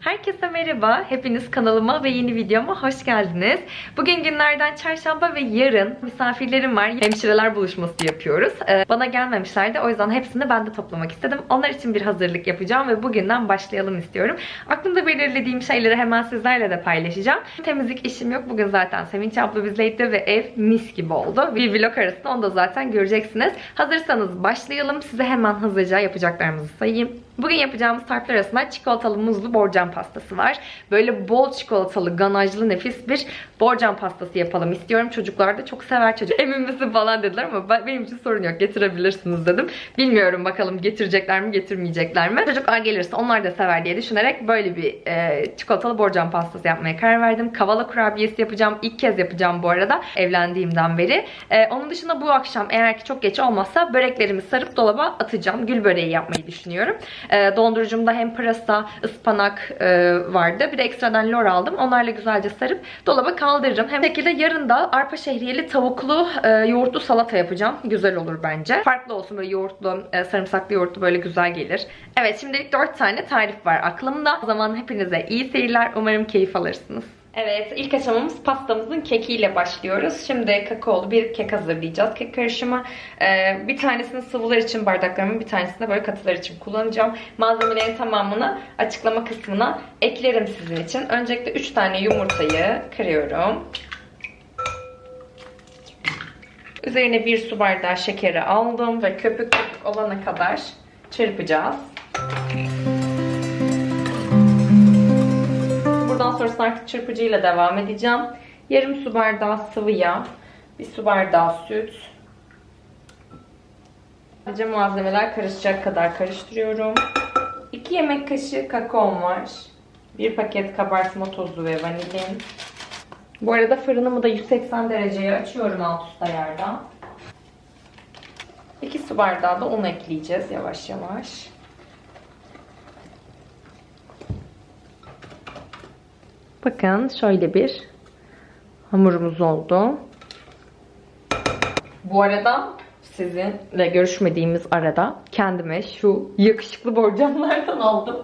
Herkese merhaba. Hepiniz kanalıma ve yeni videoma hoş geldiniz. Bugün günlerden çarşamba ve yarın misafirlerim var. Hemşireler buluşması yapıyoruz. Ee, Bana gelmemişlerdi. O yüzden hepsini ben de toplamak istedim. Onlar için bir hazırlık yapacağım ve bugünden başlayalım istiyorum. Aklımda belirlediğim şeyleri hemen sizlerle de paylaşacağım. Temizlik işim yok. Bugün zaten Sevinç abla bizleydi ve ev mis gibi oldu. Bir vlog arasında onu da zaten göreceksiniz. Hazırsanız başlayalım. Size hemen hızlıca yapacaklarımızı sayayım. Bugün yapacağımız tarifler arasında çikolatalı muzlu borcam pastası var. Böyle bol çikolatalı, ganajlı, nefis bir borcam pastası yapalım istiyorum. Çocuklar da çok sever çocuk. Emin misin falan dediler ama ben- benim için sorun yok. Getirebilirsiniz dedim. Bilmiyorum bakalım getirecekler mi, getirmeyecekler mi. Çocuklar gelirse onlar da sever diye düşünerek böyle bir e, çikolatalı borcam pastası yapmaya karar verdim. Kavala kurabiyesi yapacağım. İlk kez yapacağım bu arada evlendiğimden beri. E, onun dışında bu akşam eğer ki çok geç olmazsa böreklerimi sarıp dolaba atacağım. Gül böreği yapmayı düşünüyorum. E, dondurucumda hem pırasa, ıspanak e, vardı. Bir de ekstradan lor aldım. Onlarla güzelce sarıp dolaba kaldırırım. Hem şekilde yarın da arpa şehriyeli tavuklu e, yoğurtlu salata yapacağım. Güzel olur bence. Farklı olsun böyle yoğurtlu, e, sarımsaklı yoğurtlu böyle güzel gelir. Evet şimdilik 4 tane tarif var aklımda. O zaman hepinize iyi seyirler. Umarım keyif alırsınız. Evet, ilk aşamamız pastamızın kekiyle başlıyoruz. Şimdi kakaolu bir kek hazırlayacağız. Kek karışımı. Ee, bir tanesini sıvılar için bardaklarımın, bir tanesini de böyle katılar için kullanacağım. Malzemelerin tamamını açıklama kısmına eklerim sizin için. Öncelikle 3 tane yumurtayı kırıyorum. Üzerine bir su bardağı şekeri aldım ve köpük köpük olana kadar çırpacağız. Buradan sonrasında artık çırpıcıyla devam edeceğim. Yarım su bardağı sıvı yağ, bir su bardağı süt. Sadece malzemeler karışacak kadar karıştırıyorum. 2 yemek kaşığı kakaom var. 1 paket kabartma tozu ve vanilin. Bu arada fırınımı da 180 dereceye açıyorum alt üst ayarda. 2 su bardağı da un ekleyeceğiz yavaş yavaş. Bakın şöyle bir hamurumuz oldu. Bu arada sizinle görüşmediğimiz arada kendime şu yakışıklı borcamlardan aldım.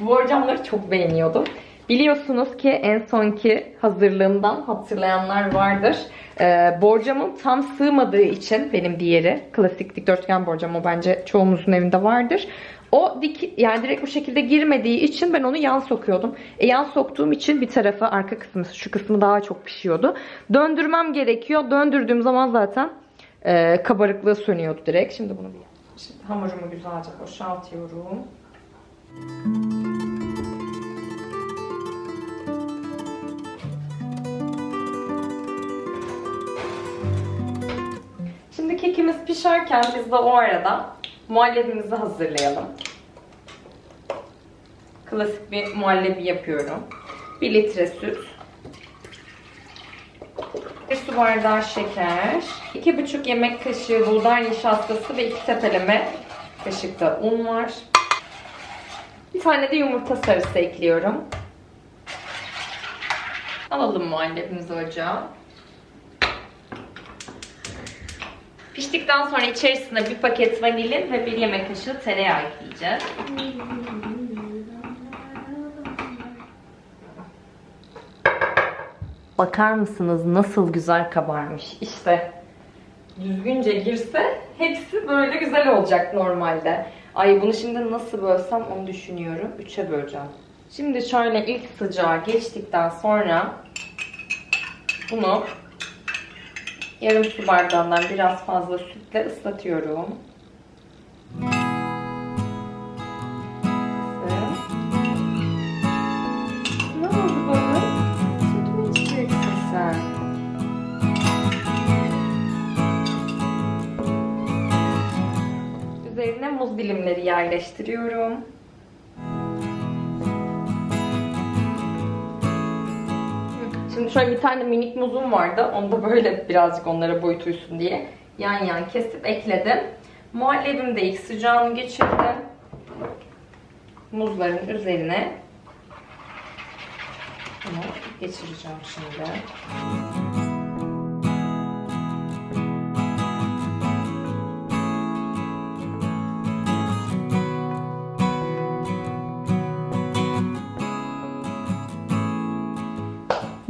Bu borcamları çok beğeniyordum. Biliyorsunuz ki en sonki hazırlığımdan hatırlayanlar vardır. Ee, borcamım tam sığmadığı için benim diğeri klasik dikdörtgen borcam o bence çoğumuzun evinde vardır. O dik yani direkt bu şekilde girmediği için ben onu yan sokuyordum. E, yan soktuğum için bir tarafı arka kısmı şu kısmı daha çok pişiyordu. Döndürmem gerekiyor. Döndürdüğüm zaman zaten e, kabarıklığı sönüyordu direkt. Şimdi bunu bir Şimdi hamurumu güzelce boşaltıyorum. Şimdi kekimiz pişerken biz de o arada muhallebimizi hazırlayalım. Klasik bir muhallebi yapıyorum. 1 litre süt. 1 su bardağı şeker. 2,5 yemek kaşığı buğday nişastası ve 2 tepeleme kaşık da un var. Bir tane de yumurta sarısı ekliyorum. Alalım muhallebimizi ocağa. Piştikten sonra içerisine bir paket vanilin ve bir yemek kaşığı tereyağı ekleyeceğiz. Bakar mısınız nasıl güzel kabarmış. İşte düzgünce girse hepsi böyle güzel olacak normalde. Ay bunu şimdi nasıl bölsem onu düşünüyorum. Üçe böleceğim. Şimdi şöyle ilk sıcağı geçtikten sonra bunu yarım su bardağından biraz fazla sütle ıslatıyorum. Yerleştiriyorum. Şimdi şöyle bir tane minik muzum vardı. Onu da böyle birazcık onlara boyut uysun diye yan yan kesip ekledim. Muhallebim de ilk sıcağını geçirdim. Muzların üzerine bunu geçireceğim şimdi.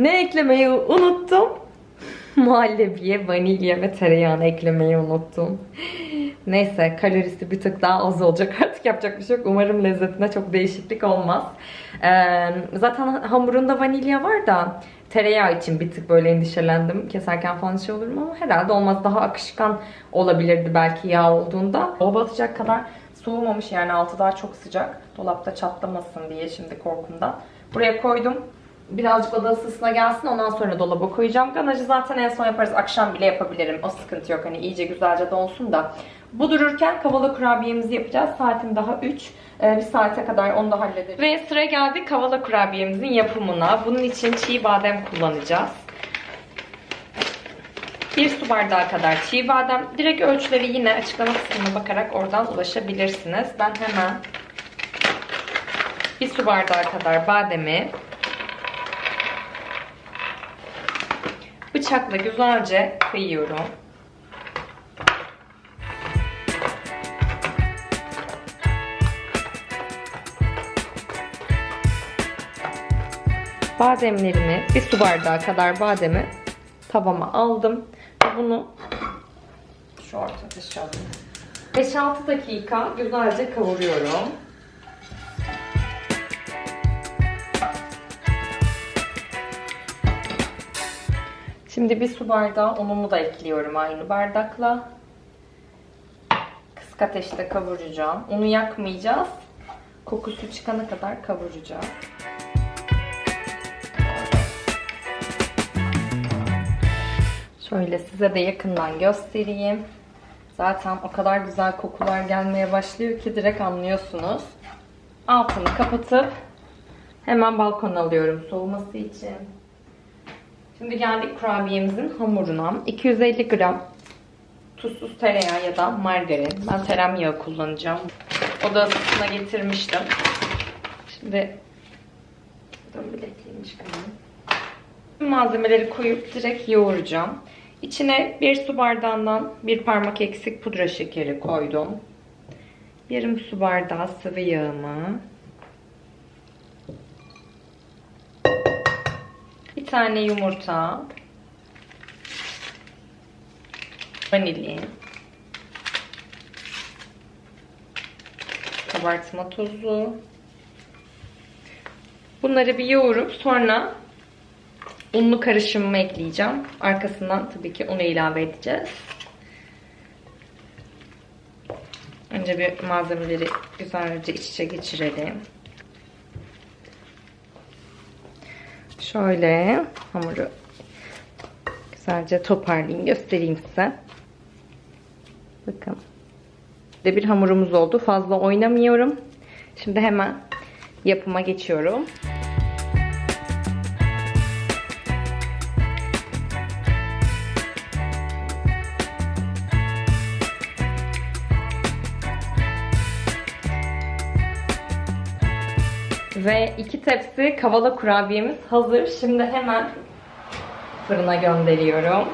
Ne eklemeyi unuttum? Muhallebiye vanilya ve tereyağını eklemeyi unuttum. Neyse kalorisi bir tık daha az olacak artık yapacak bir şey yok. Umarım lezzetine çok değişiklik olmaz. Ee, zaten hamurunda vanilya var da tereyağı için bir tık böyle endişelendim. Keserken falan şey olur mu ama herhalde olmaz. Daha akışkan olabilirdi belki yağ olduğunda. O batacak kadar soğumamış yani altı daha çok sıcak. Dolapta çatlamasın diye şimdi korkumdan. Buraya koydum. Birazcık oda ısısına gelsin ondan sonra dolaba koyacağım. Ganajı zaten en son yaparız. Akşam bile yapabilirim. O sıkıntı yok. Hani iyice güzelce donsun da. Bu dururken kavala kurabiyemizi yapacağız. Saatim daha 3. Ee, bir saate kadar onu da hallederiz. Ve sıra geldi kavala kurabiyemizin yapımına. Bunun için çiğ badem kullanacağız. Bir su bardağı kadar çiğ badem. Direkt ölçüleri yine açıklama kısmına bakarak oradan ulaşabilirsiniz. Ben hemen bir su bardağı kadar bademi bıçakla güzelce kıyıyorum. Bademlerimi, bir su bardağı kadar bademi tavama aldım. Ve Bunu şu orta alayım. 5-6 dakika güzelce kavuruyorum. Şimdi bir su bardağı unumu da ekliyorum aynı bardakla. Kısık ateşte kavuracağım. Unu yakmayacağız. Kokusu çıkana kadar kavuracağız. Şöyle size de yakından göstereyim. Zaten o kadar güzel kokular gelmeye başlıyor ki direkt anlıyorsunuz. Altını kapatıp hemen balkona alıyorum soğuması için. Şimdi geldik kurabiyemizin hamuruna. 250 gram tuzsuz tereyağı ya da margarin. Ben tereyağ kullanacağım. Oda ısısına getirmiştim. Şimdi buradan bilekliğimi çıkarayım. Malzemeleri koyup direkt yoğuracağım. İçine bir su bardağından bir parmak eksik pudra şekeri koydum. Yarım su bardağı sıvı yağımı. Tane yumurta. Vanilin. Kabartma tozu. Bunları bir yoğurup sonra unlu karışımımı ekleyeceğim. Arkasından tabii ki unu ilave edeceğiz. Önce bir malzemeleri güzelce iç içe geçirelim. Şöyle hamuru güzelce toparlayayım, göstereyim size. Bakın. De bir hamurumuz oldu. Fazla oynamıyorum. Şimdi hemen yapıma geçiyorum. Ve iki tepsi kavala kurabiyemiz hazır. Şimdi hemen fırına gönderiyorum.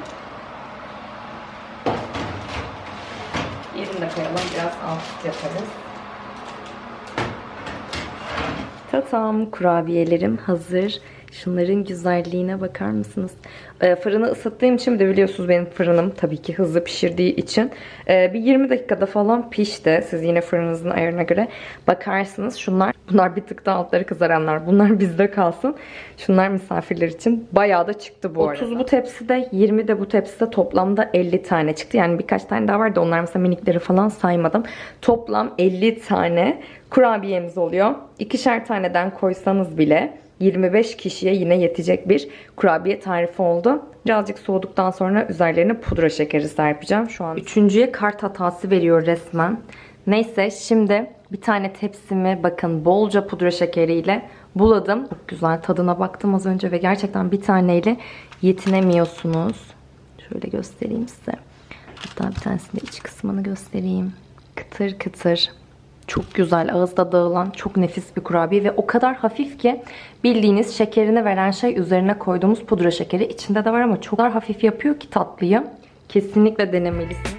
Yerini de koyalım. Biraz alt yaparız. Tatam kurabiyelerim hazır. Şunların güzelliğine bakar mısınız? Ee, fırını ısıttığım için bir de biliyorsunuz benim fırınım tabii ki hızlı pişirdiği için ee, bir 20 dakikada falan pişti. Siz yine fırınınızın ayarına göre bakarsınız. Şunlar bunlar bir tık daha altları kızaranlar. Bunlar bizde kalsın. Şunlar misafirler için bayağı da çıktı bu 30 arada. 30 bu tepside 20 de bu tepside toplamda 50 tane çıktı. Yani birkaç tane daha vardı. Onlar mesela minikleri falan saymadım. Toplam 50 tane kurabiyemiz oluyor. İkişer taneden koysanız bile 25 kişiye yine yetecek bir kurabiye tarifi oldu. Birazcık soğuduktan sonra üzerlerine pudra şekeri serpeceğim. Şu an üçüncüye kart hatası veriyor resmen. Neyse şimdi bir tane tepsimi bakın bolca pudra şekeriyle buladım. Çok güzel tadına baktım az önce ve gerçekten bir taneyle yetinemiyorsunuz. Şöyle göstereyim size. Hatta bir tanesini iç kısmını göstereyim. Kıtır kıtır. Çok güzel, ağızda dağılan çok nefis bir kurabiye ve o kadar hafif ki bildiğiniz şekerini veren şey üzerine koyduğumuz pudra şekeri içinde de var ama çok hafif yapıyor ki tatlıyı. Kesinlikle denemelisiniz.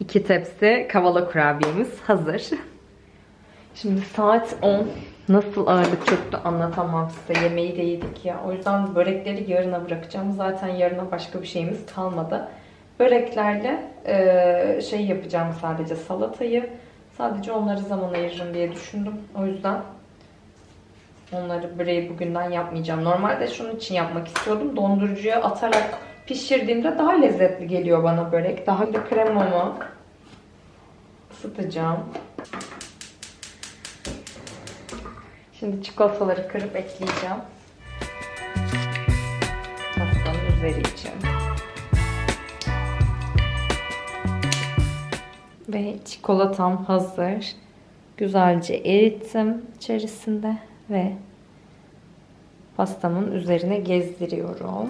İki tepsi kavala kurabiyemiz hazır. Şimdi saat 10. Nasıl ağırlık çöktü anlatamam size. Yemeği de yedik ya. O yüzden börekleri yarına bırakacağım. Zaten yarına başka bir şeyimiz kalmadı. Böreklerle eee, şey yapacağım sadece salatayı. Sadece onları zaman ayırırım diye düşündüm. O yüzden onları böreği bugünden yapmayacağım. Normalde şunun için yapmak istiyordum. Dondurucuya atarak pişirdiğimde daha lezzetli geliyor bana börek. Daha da kremamı ısıtacağım. Şimdi çikolataları kırıp ekleyeceğim. Pastanın üzeri için. Ve çikolatam hazır. Güzelce erittim içerisinde ve pastamın üzerine gezdiriyorum.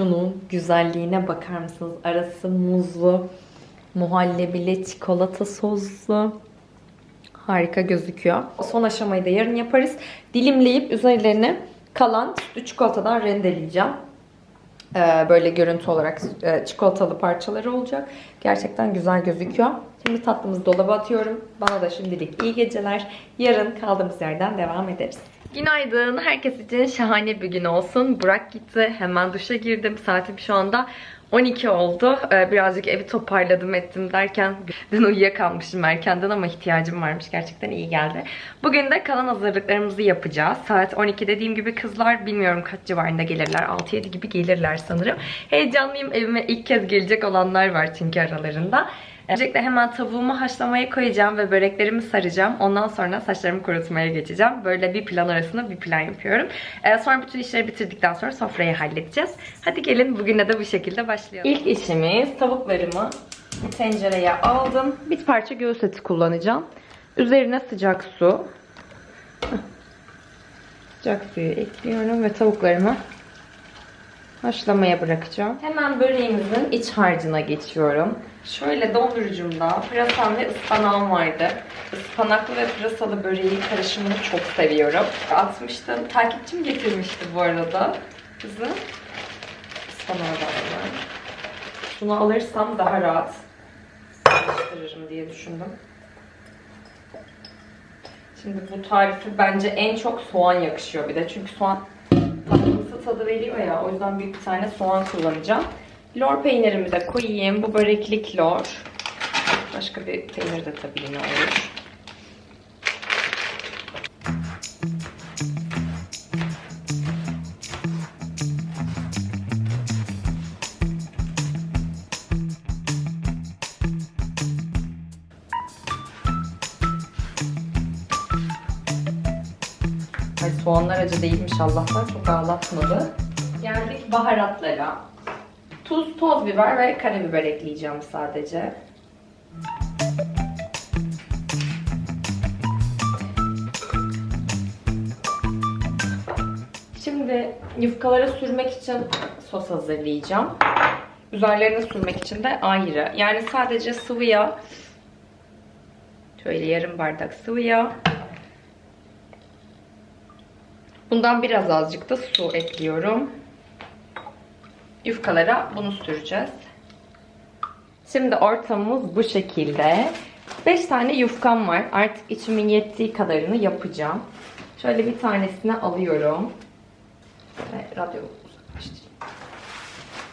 Şunun güzelliğine bakar mısınız? Arası muzlu, muhallebili, çikolata soslu. Harika gözüküyor. Son aşamayı da yarın yaparız. Dilimleyip üzerlerine kalan sütlü çikolatadan rendeleyeceğim. Ee, böyle görüntü olarak e, çikolatalı parçaları olacak. Gerçekten güzel gözüküyor. Şimdi tatlımızı dolaba atıyorum. Bana da şimdilik iyi geceler. Yarın kaldığımız yerden devam ederiz. Günaydın. Herkes için şahane bir gün olsun. Burak gitti. Hemen duşa girdim. Saatim şu anda 12 oldu. Ee, birazcık evi toparladım ettim derken dün uyuyakalmışım erkenden ama ihtiyacım varmış. Gerçekten iyi geldi. Bugün de kalan hazırlıklarımızı yapacağız. Saat 12 dediğim gibi kızlar bilmiyorum kaç civarında gelirler. 6-7 gibi gelirler sanırım. Heyecanlıyım. Evime ilk kez gelecek olanlar var çünkü aralarında. Öncelikle hemen tavuğumu haşlamaya koyacağım ve böreklerimi saracağım. Ondan sonra saçlarımı kurutmaya geçeceğim. Böyle bir plan arasında bir plan yapıyorum. Ee, sonra bütün işleri bitirdikten sonra sofrayı halledeceğiz. Hadi gelin bugüne de bu şekilde başlayalım. İlk işimiz tavuklarımı tencereye aldım. Bir parça göğüs eti kullanacağım. Üzerine sıcak su. Sıcak suyu ekliyorum ve tavuklarımı haşlamaya bırakacağım. Hemen böreğimizin iç harcına geçiyorum. Şöyle dondurucumda pırasam ve ıspanağım vardı. Ispanaklı ve pırasalı böreği karışımını çok seviyorum. Atmıştım. Takipçim getirmişti bu arada. Kızım. Ispanağı da var. Şunu alırsam daha rahat karıştırırım diye düşündüm. Şimdi bu tarifi bence en çok soğan yakışıyor bir de. Çünkü soğan tatlımsı tadı veriyor ya. O yüzden büyük bir tane soğan kullanacağım. Lor peynirimi de koyayım. Bu böreklik lor. Başka bir peynir de tabii yine olur. Ay soğanlar acı değilmiş Allah'tan çok ağlatmadı. Geldik baharatlara. Tuz, toz biber ve karabiber ekleyeceğim sadece. Şimdi yufkalara sürmek için sos hazırlayacağım. Üzerlerine sürmek için de ayrı. Yani sadece sıvı yağ. Şöyle yarım bardak sıvı yağ. Bundan biraz azıcık da su ekliyorum. Yufkalara bunu süreceğiz. Şimdi ortamımız bu şekilde. 5 tane yufkam var. Artık içimin yettiği kadarını yapacağım. Şöyle bir tanesini alıyorum. Ve radyo uzaklaştırayım.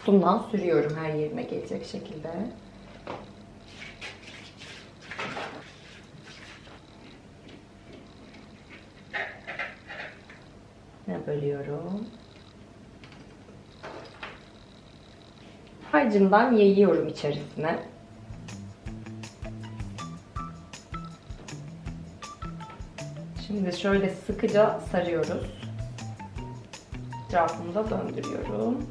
Bundan sürüyorum her yerime gelecek şekilde. Ne bölüyorum. Harcından yayıyorum içerisine. Şimdi şöyle sıkıca sarıyoruz. Etrafını da döndürüyorum.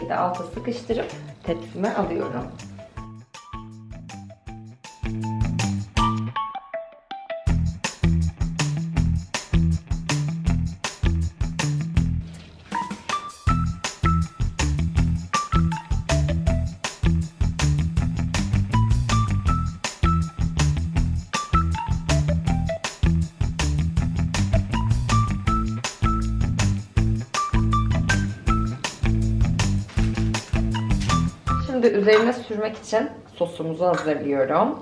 Bir de alta sıkıştırıp tepsime alıyorum. Şimdi üzerine sürmek için sosumuzu hazırlıyorum.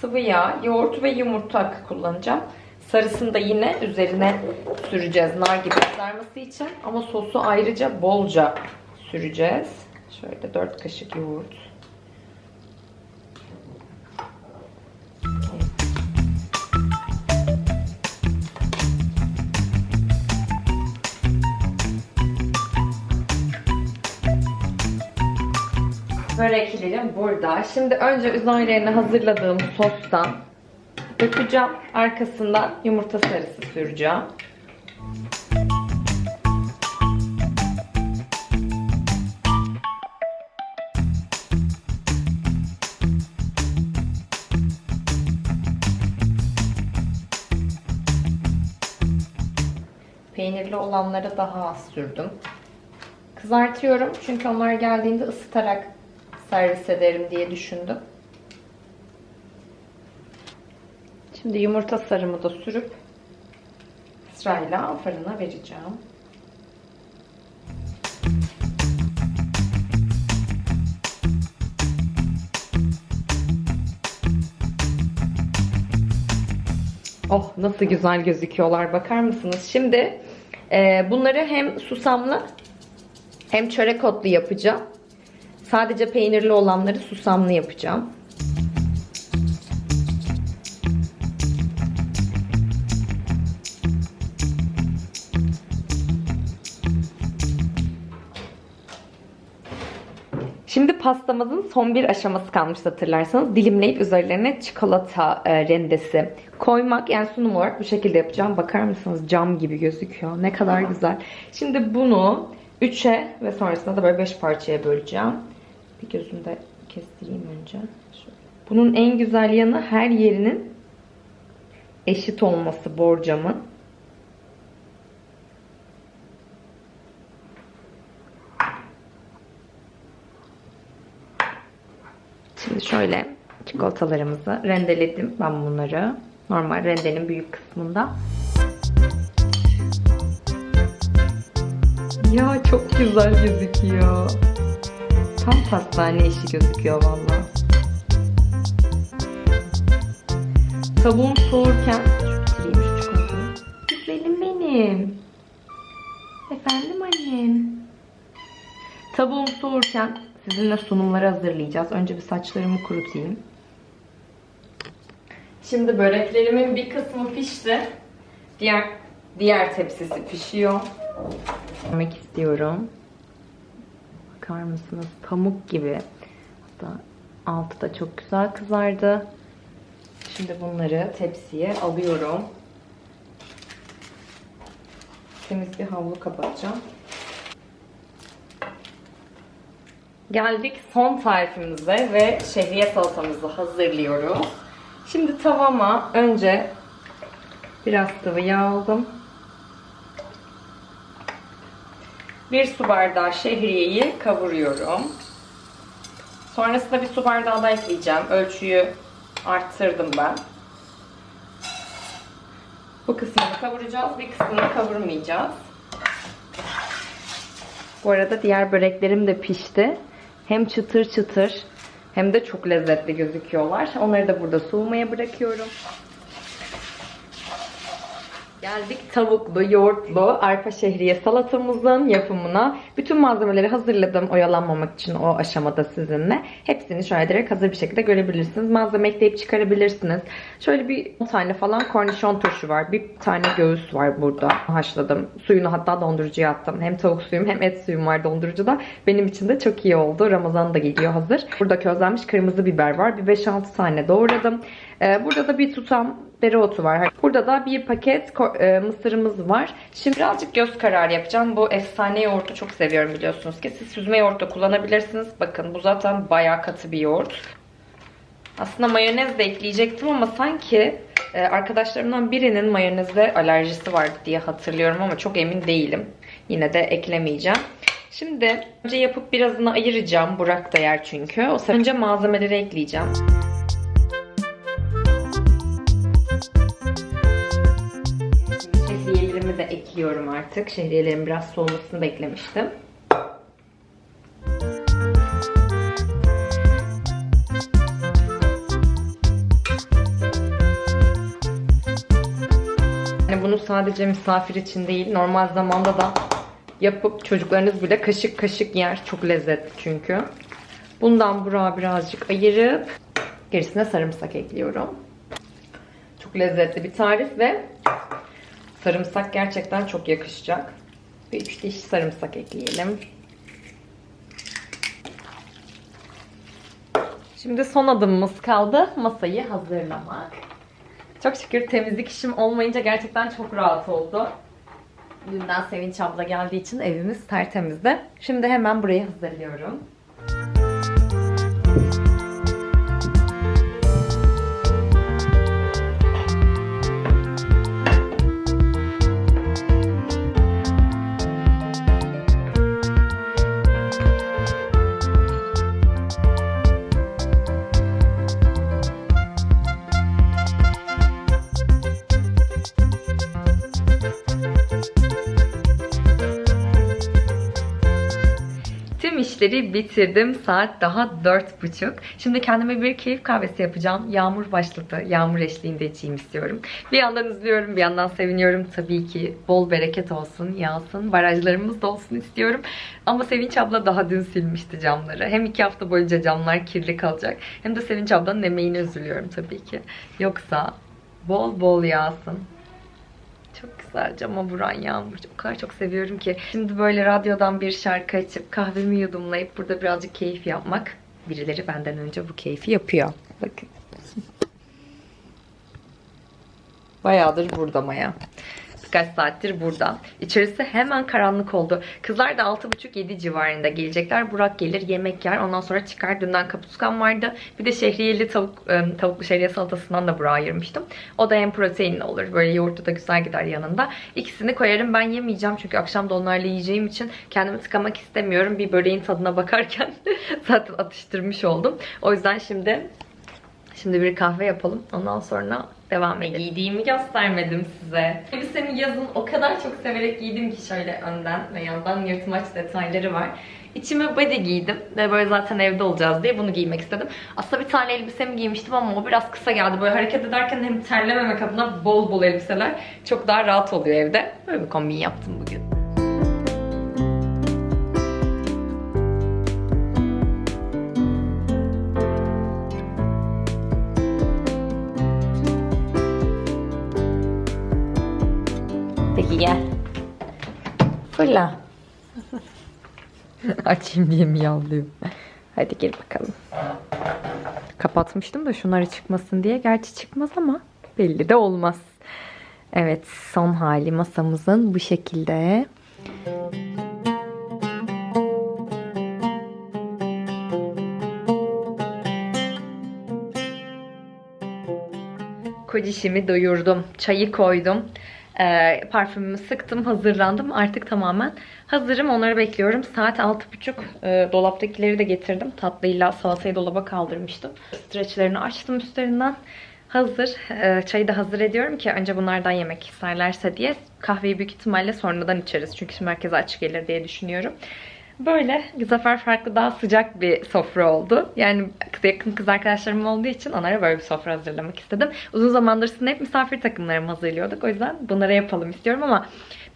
Sıvı yağ, yoğurt ve yumurta kullanacağım. Sarısını da yine üzerine süreceğiz nar gibi kızarması için. Ama sosu ayrıca bolca süreceğiz. Şöyle 4 kaşık yoğurt. Böreklerim burada. Şimdi önce üzerlerine hazırladığım sostan dökeceğim. Arkasından yumurta sarısı süreceğim. Peynirli olanları daha az sürdüm. Kızartıyorum çünkü onlar geldiğinde ısıtarak servis ederim diye düşündüm. Şimdi yumurta sarımı da sürüp sırayla fırına vereceğim. Oh nasıl güzel gözüküyorlar bakar mısınız? Şimdi e, bunları hem susamlı hem çörek otlu yapacağım. Sadece peynirli olanları susamlı yapacağım. Şimdi pastamızın son bir aşaması kalmış hatırlarsanız. Dilimleyip üzerlerine çikolata e, rendesi koymak. Yani sunum olarak bu şekilde yapacağım. Bakar mısınız cam gibi gözüküyor. Ne kadar güzel. Şimdi bunu 3'e ve sonrasında da böyle 5 parçaya böleceğim. Bir gözümde kestireyim önce. Şöyle. Bunun en güzel yanı her yerinin eşit olması borcamın. Şimdi şöyle çikolatalarımızı rendeledim ben bunları. Normal rendenin büyük kısmında. Ya çok güzel gözüküyor. Tam pastane işi gözüküyor valla. Tavuğum soğurken bitireyim şu çikolatayı. Güzelim benim. Efendim annem. Tavuğum soğurken sizinle sunumları hazırlayacağız. Önce bir saçlarımı kurutayım. Şimdi böreklerimin bir kısmı pişti. Diğer diğer tepsisi pişiyor. Yemek istiyorum. Bakar mısınız? Pamuk gibi. Hatta altı da çok güzel kızardı. Şimdi bunları tepsiye alıyorum. Temiz bir havlu kapatacağım. Geldik son tarifimize ve şehriye salatamızı hazırlıyoruz. Şimdi tavama önce biraz sıvı yağ aldım. Bir su bardağı şehriyeyi kavuruyorum. Sonrasında bir su bardağı da ekleyeceğim. Ölçüyü arttırdım ben. Bu kısmını kavuracağız. Bir kısmını kavurmayacağız. Bu arada diğer böreklerim de pişti. Hem çıtır çıtır hem de çok lezzetli gözüküyorlar. Onları da burada soğumaya bırakıyorum. Geldik tavuklu, yoğurtlu, arpa şehriye salatamızın yapımına. Bütün malzemeleri hazırladım oyalanmamak için o aşamada sizinle. Hepsini şöyle direkt hazır bir şekilde görebilirsiniz. Malzeme ekleyip çıkarabilirsiniz. Şöyle bir 10 tane falan kornişon turşu var. Bir tane göğüs var burada. Haşladım. Suyunu hatta dondurucuya attım. Hem tavuk suyum hem et suyum var dondurucuda. Benim için de çok iyi oldu. Ramazan da geliyor hazır. Burada közlenmiş kırmızı biber var. Bir 5-6 tane doğradım. Ee, burada da bir tutam dereotu var. Burada da bir paket e, mısırımız var. Şimdi birazcık göz kararı yapacağım. Bu efsane yoğurtu çok seviyorum biliyorsunuz ki. Siz süzme yoğurt da kullanabilirsiniz. Bakın bu zaten bayağı katı bir yoğurt. Aslında mayonez de ekleyecektim ama sanki e, arkadaşlarımdan birinin mayoneze alerjisi vardı diye hatırlıyorum ama çok emin değilim. Yine de eklemeyeceğim. Şimdi önce yapıp birazını ayıracağım. Burak da yer çünkü. O önce malzemeleri ekleyeceğim. ekliyorum artık. Şehriyelerin biraz soğumasını beklemiştim. Yani bunu sadece misafir için değil, normal zamanda da yapıp çocuklarınız bile kaşık kaşık yer. Çok lezzetli çünkü. Bundan buraya birazcık ayırıp gerisine sarımsak ekliyorum. Çok lezzetli bir tarif ve sarımsak gerçekten çok yakışacak. Bir üç diş sarımsak ekleyelim. Şimdi son adımımız kaldı. Masayı hazırlamak. Çok şükür temizlik işim olmayınca gerçekten çok rahat oldu. Dünden Sevinç abla geldiği için evimiz tertemizdi. Şimdi hemen burayı hazırlıyorum. İşleri bitirdim. Saat daha dört buçuk. Şimdi kendime bir keyif kahvesi yapacağım. Yağmur başladı. Yağmur eşliğinde içeyim istiyorum. Bir yandan üzülüyorum, bir yandan seviniyorum. Tabii ki bol bereket olsun, yağsın, barajlarımız da olsun istiyorum. Ama Sevinç abla daha dün silmişti camları. Hem iki hafta boyunca camlar kirli kalacak. Hem de Sevinç ablanın emeğine üzülüyorum tabii ki. Yoksa bol bol yağsın. Güzel cama vuran yağmur. O kadar çok seviyorum ki. Şimdi böyle radyodan bir şarkı açıp kahvemi yudumlayıp burada birazcık keyif yapmak. Birileri benden önce bu keyfi yapıyor. Bakın. Bayağıdır burada Maya. Birkaç saattir burada. İçerisi hemen karanlık oldu. Kızlar da 6.30-7 civarında gelecekler. Burak gelir, yemek yer. Ondan sonra çıkar. Dünden kapuskam vardı. Bir de şehriyeli tavuk, e, tavuklu şehriye salatasından da Burak'a ayırmıştım. O da hem proteinli olur. Böyle yoğurtlu da güzel gider yanında. İkisini koyarım. Ben yemeyeceğim çünkü akşam da onlarla yiyeceğim için kendimi tıkamak istemiyorum. Bir böreğin tadına bakarken zaten atıştırmış oldum. O yüzden şimdi Şimdi bir kahve yapalım. Ondan sonra devam edelim. Giydiğimi göstermedim size. Elbisemi yazın o kadar çok severek giydim ki şöyle önden ve yandan yırtmaç detayları var. İçime body giydim ve böyle zaten evde olacağız diye bunu giymek istedim. Aslında bir tane elbisemi giymiştim ama o biraz kısa geldi. Böyle hareket ederken hem terlememek adına bol bol elbiseler çok daha rahat oluyor evde. Böyle bir kombin yaptım bugün. Fırla. Açayım diye miyavlıyor. Hadi gir bakalım. Kapatmıştım da şunları çıkmasın diye. Gerçi çıkmaz ama belli de olmaz. Evet son hali masamızın bu şekilde. Kocişimi doyurdum. Çayı koydum. Ee, parfümümü sıktım, hazırlandım. Artık tamamen hazırım. Onları bekliyorum. Saat 6.30. Ee, dolaptakileri de getirdim. Tatlıyla salatayı dolaba kaldırmıştım. Streçlerini açtım üstlerinden. Hazır. Ee, çayı da hazır ediyorum ki önce bunlardan yemek isterlerse diye. Kahveyi büyük ihtimalle sonradan içeriz. Çünkü herkes aç gelir diye düşünüyorum. Böyle bu sefer farklı daha sıcak bir sofra oldu. Yani yakın kız arkadaşlarım olduğu için onlara böyle bir sofra hazırlamak istedim. Uzun zamandır sizinle hep misafir takımlarımı hazırlıyorduk. O yüzden bunlara yapalım istiyorum ama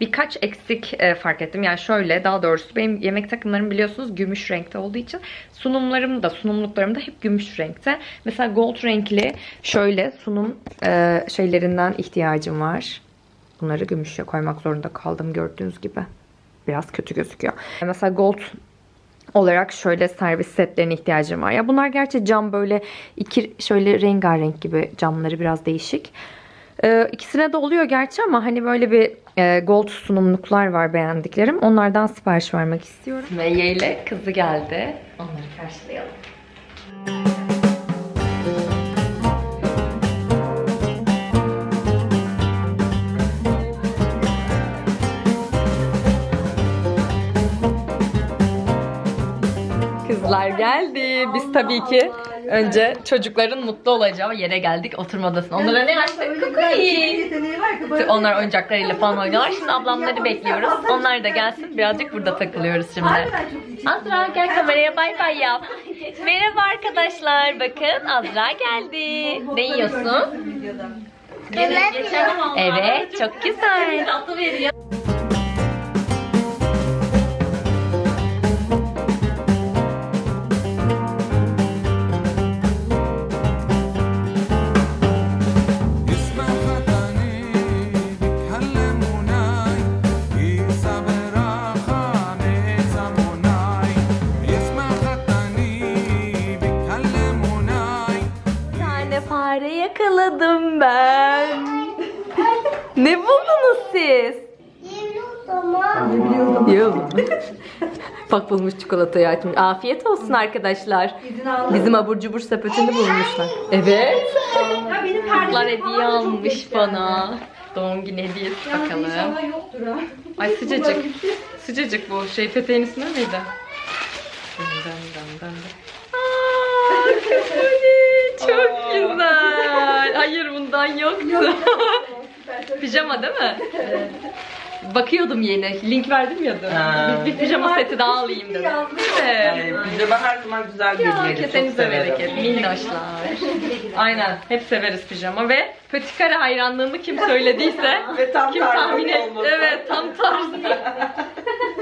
birkaç eksik e, fark ettim. Yani şöyle daha doğrusu benim yemek takımlarım biliyorsunuz gümüş renkte olduğu için sunumlarım da sunumluklarım da hep gümüş renkte. Mesela gold renkli şöyle sunum e, şeylerinden ihtiyacım var. Bunları gümüşe koymak zorunda kaldım gördüğünüz gibi biraz kötü gözüküyor. Mesela gold olarak şöyle servis setlerine ihtiyacım var. Ya bunlar gerçi cam böyle iki şöyle rengarenk gibi camları biraz değişik. Ee, ikisine de oluyor gerçi ama hani böyle bir e, gold sunumluklar var beğendiklerim. Onlardan sipariş vermek istiyorum. Meyye ile kızı geldi. Onları karşılayalım. Kızlar geldi. Biz tabii ki önce çocukların mutlu olacağı yere geldik oturma odasına. Onlara ne açtık? Kukuyi. Onlar oyuncaklarıyla falan oynuyorlar. Şimdi ablamları bekliyoruz. Onlar da gelsin. Birazcık burada takılıyoruz şimdi. Azra gel kameraya bay bay yap. Merhaba arkadaşlar. Bakın Azra geldi. Ne yiyorsun? Evet, çok güzel. Bak bulmuş çikolatayı açmış. Afiyet olsun arkadaşlar. Bizim abur cubur sepetini bulmuşlar. Evet. Kızlar hediye almış bana. Doğum günü hediyesi bakalım. Ay sıcacık. Sıcacık bu. Şey peteğin ismi neydi? Dın dın dın dın dın. Aa, Kıfırı, Çok güzel. Hayır bundan yoktu. Pijama değil mi? Bakıyordum yeni. Link verdim ya da. Ha. Bir, bir pijama seti daha alayım dedim. Evet. Yani pijama her zaman güzel Ya gözüküyor. kesenize bereket. Minnoşlar. Aynen. Hep severiz pijama ve Pötikara hayranlığını kim söylediyse Ve tam kim tahmin et. Evet tam tarzı.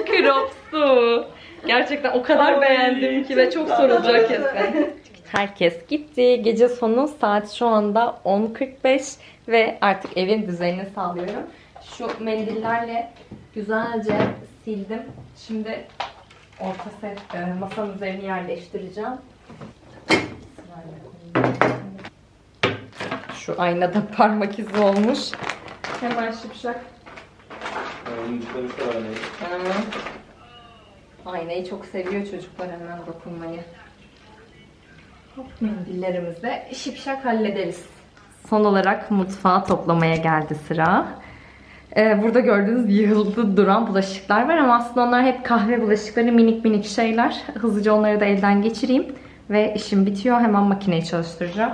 Cropsu. Gerçekten o kadar Ay, beğendim ki ve çok çok sorulacak tatlı. kesin. Herkes gitti. Gece sonu saat şu anda 10.45 ve artık evin düzenini sağlıyorum. Şu mendillerle güzelce sildim. Şimdi orta set e, masanın üzerine yerleştireceğim. Şu aynada parmak izi olmuş. Hemen şıpşak. Hı. Aynayı çok seviyor çocuklar hemen dokunmayı. Hop mendillerimizle şipşak hallederiz. Son olarak mutfağı toplamaya geldi sıra. Ee, burada gördüğünüz yığıldı duran bulaşıklar var ama aslında onlar hep kahve bulaşıkları minik minik şeyler. Hızlıca onları da elden geçireyim ve işim bitiyor. Hemen makineyi çalıştıracağım.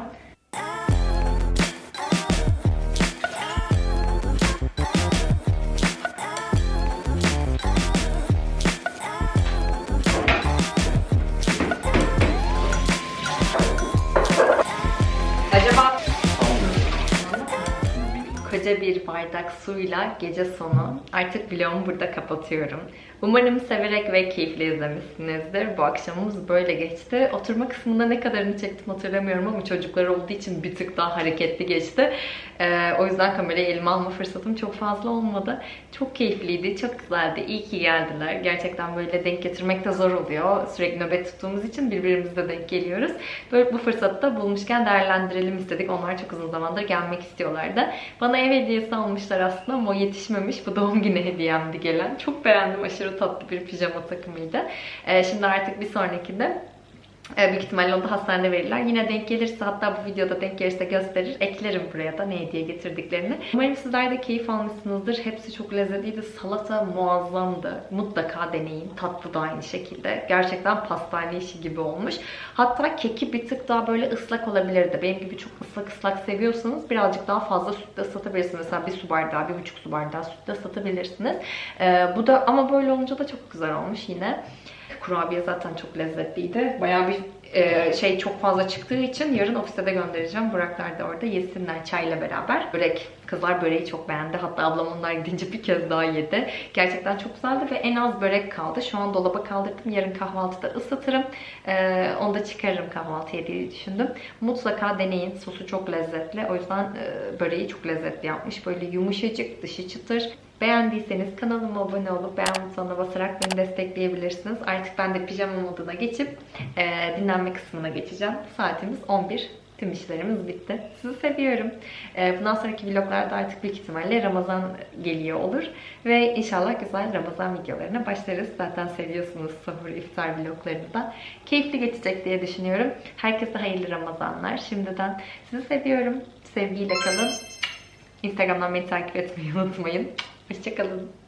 Bardak suyla gece sonu artık vlogumu burada kapatıyorum. Umarım severek ve keyifle izlemişsinizdir. Bu akşamımız böyle geçti. Oturma kısmında ne kadarını çektim hatırlamıyorum ama çocuklar olduğu için bir tık daha hareketli geçti. Ee, o yüzden kamerayı elime alma fırsatım çok fazla olmadı. Çok keyifliydi, çok güzeldi. İyi ki geldiler. Gerçekten böyle denk getirmek de zor oluyor. Sürekli nöbet tuttuğumuz için birbirimizle denk geliyoruz. Böyle bu fırsatı da bulmuşken değerlendirelim istedik. Onlar çok uzun zamandır gelmek istiyorlardı. Bana ev hediyesi almışlar aslında ama o yetişmemiş. Bu doğum günü hediyemdi gelen. Çok beğendim. Aşırı tatlı bir pijama takımıydı. Ee, şimdi artık bir sonrakinde ee, büyük ihtimalle onu da hastanede verirler. Yine denk gelirse hatta bu videoda denk gelirse gösterir. Eklerim buraya da ne hediye getirdiklerini. Umarım sizler de keyif almışsınızdır. Hepsi çok lezzetliydi. Salata muazzamdı. Mutlaka deneyin. Tatlı da aynı şekilde. Gerçekten pastane işi gibi olmuş. Hatta keki bir tık daha böyle ıslak olabilirdi. Benim gibi çok ıslak ıslak seviyorsanız birazcık daha fazla sütle ıslatabilirsiniz. Mesela bir su bardağı, bir buçuk su bardağı sütle ıslatabilirsiniz. Ee, bu da ama böyle olunca da çok güzel olmuş yine. Kurabiye zaten çok lezzetliydi. Bayağı bir e, şey çok fazla çıktığı için yarın ofiste de göndereceğim. Buraklar da orada yesinler çayla beraber. Börek. Kızlar böreği çok beğendi. Hatta ablam onlar gidince bir kez daha yedi. Gerçekten çok güzeldi ve en az börek kaldı. Şu an dolaba kaldırdım. Yarın kahvaltıda ısıtırım. E, onu da çıkarırım kahvaltıya diye düşündüm. Mutlaka deneyin. Sosu çok lezzetli. O yüzden e, böreği çok lezzetli yapmış. Böyle yumuşacık, dışı çıtır. Beğendiyseniz kanalıma abone olup beğen butonuna basarak beni destekleyebilirsiniz. Artık ben de pijama moduna geçip e, dinlenme kısmına geçeceğim. Saatimiz 11. Tüm işlerimiz bitti. Sizi seviyorum. E, bundan sonraki vloglarda artık büyük ihtimalle Ramazan geliyor olur. Ve inşallah güzel Ramazan videolarına başlarız. Zaten seviyorsunuz sahur, iftar vloglarını da. Keyifli geçecek diye düşünüyorum. Herkese hayırlı Ramazanlar. Şimdiden sizi seviyorum. Sevgiyle kalın. Instagram'dan beni takip etmeyi unutmayın. Hoşçakalın.